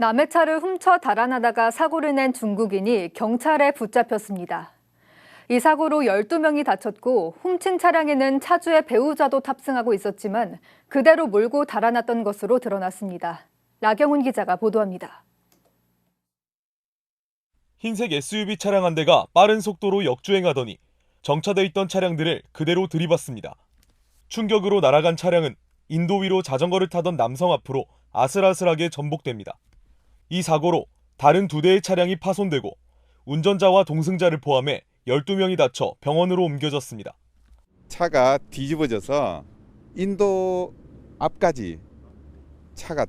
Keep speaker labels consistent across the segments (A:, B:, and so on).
A: 남의 차를 훔쳐 달아나다가 사고를 낸 중국인이 경찰에 붙잡혔습니다. 이 사고로 12명이 다쳤고 훔친 차량에는 차주의 배우자도 탑승하고 있었지만 그대로 몰고 달아났던 것으로 드러났습니다. 라경훈 기자가 보도합니다.
B: 흰색 SUV 차량 한 대가 빠른 속도로 역주행하더니 정차돼 있던 차량들을 그대로 들이받습니다. 충격으로 날아간 차량은 인도 위로 자전거를 타던 남성 앞으로 아슬아슬하게 전복됩니다. 이 사고로 다른 두 대의 차량이 파손되고 운전자와 동승자를 포함해 12명이 다쳐 병원으로 옮겨졌습니다.
C: 차가 뒤집어져서 인도 앞까지 차가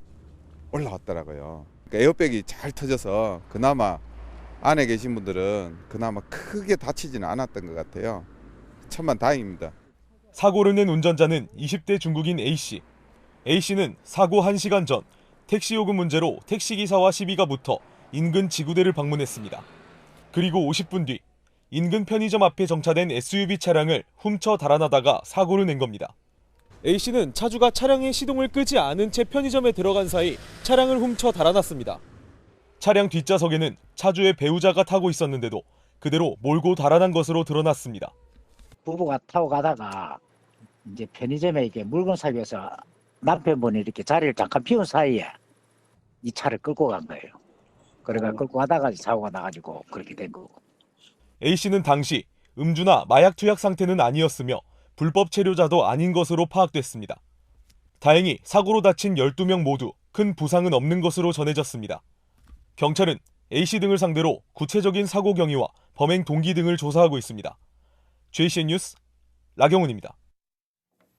C: 올라왔더라고요. 그러니까 에어백이 잘 터져서 그나마 안에 계신 분들은 그나마 크게 다치지는 않았던 것 같아요. 천만 다행입니다.
B: 사고를 낸 운전자는 20대 중국인 A씨. A씨는 사고 1시간 전 택시 요금 문제로 택시기사와 시비가 붙어 인근 지구대를 방문했습니다. 그리고 50분 뒤 인근 편의점 앞에 정차된 SUV 차량을 훔쳐 달아나다가 사고를 낸 겁니다. A씨는 차주가 차량의 시동을 끄지 않은 채 편의점에 들어간 사이 차량을 훔쳐 달아났습니다. 차량 뒷좌석에는 차주의 배우자가 타고 있었는데도 그대로 몰고 달아난 것으로 드러났습니다.
D: 부부가 타고 가다가 이제 편의점에 이렇게 물건 사기 위해서 남편분이 이렇게 자리를 잠깐 비운 사이에 이 차를 끌고 간 거예요. 그러니까 끌고 가다가 사고가 나가지고 그렇게 된 거고.
B: A씨는 당시 음주나 마약 투약 상태는 아니었으며 불법 체류자도 아닌 것으로 파악됐습니다. 다행히 사고로 다친 12명 모두 큰 부상은 없는 것으로 전해졌습니다. 경찰은 A씨 등을 상대로 구체적인 사고 경위와 범행 동기 등을 조사하고 있습니다. JCN 뉴스 라경훈입니다.